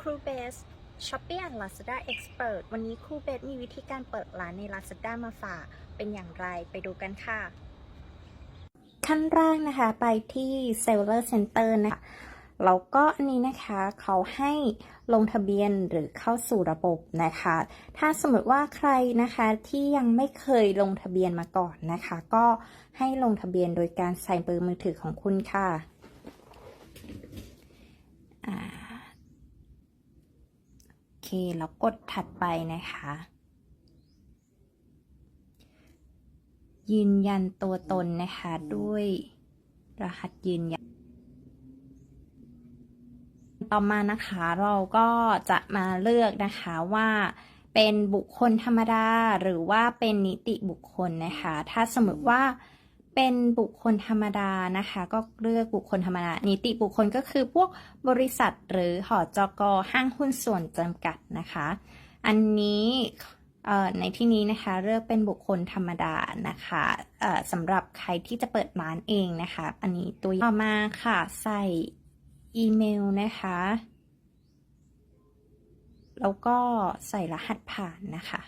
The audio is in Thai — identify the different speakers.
Speaker 1: ครูเบส Shopee and Lazada Expert วันนี้ครูเบสมีวิธีการเปิดร้านใน Lazada มาฝากเป็นอย่างไรไปดูกันค่ะ ขั้นแรกนะคะไปที่ Seller Center นะคะแล้วก็อันนี้นะคะเขาให้ลงทะเบียนหรือเข้าสู่ระบบนะคะ ถ้าสมมติว่าใครนะคะที่ยังไม่เคยลงทะเบียนมาก่อนนะคะ ก็ให้ลงทะเบียนโดยการใส่เบอร์มือถือของคุณค่ะอ่าโอเค แล้วกดถัดไปนะคะ ยืนยันตัวตนนะคะด้วยรหัสยืนยัน ต่อมานะคะเราก็จะมาเลือกนะคะว่าเป็นบุคคลธรรมดาหรือว่าเป็นนิติบุคคลนะคะ ถ้าสมมติว่า เป็นบุคคลธรรมดานะคะ ก็เลือกบุคคลธรรมดา นิติบุคคลก็คือพวกบริษัทหรือหอจกห้างหุ้นส่วนจำกัดนะคะ อันนี้ในที่นี้นะคะเลือกเป็นบุคคลธรรมดานะคะสำหรับใครที่จะเปิดร้านเองนะคะ อันนี้ตัวอย่างต่อมาค่ะใส่อีเมลนะคะ แล้วก็ใส่รหัสผ่านนะคะ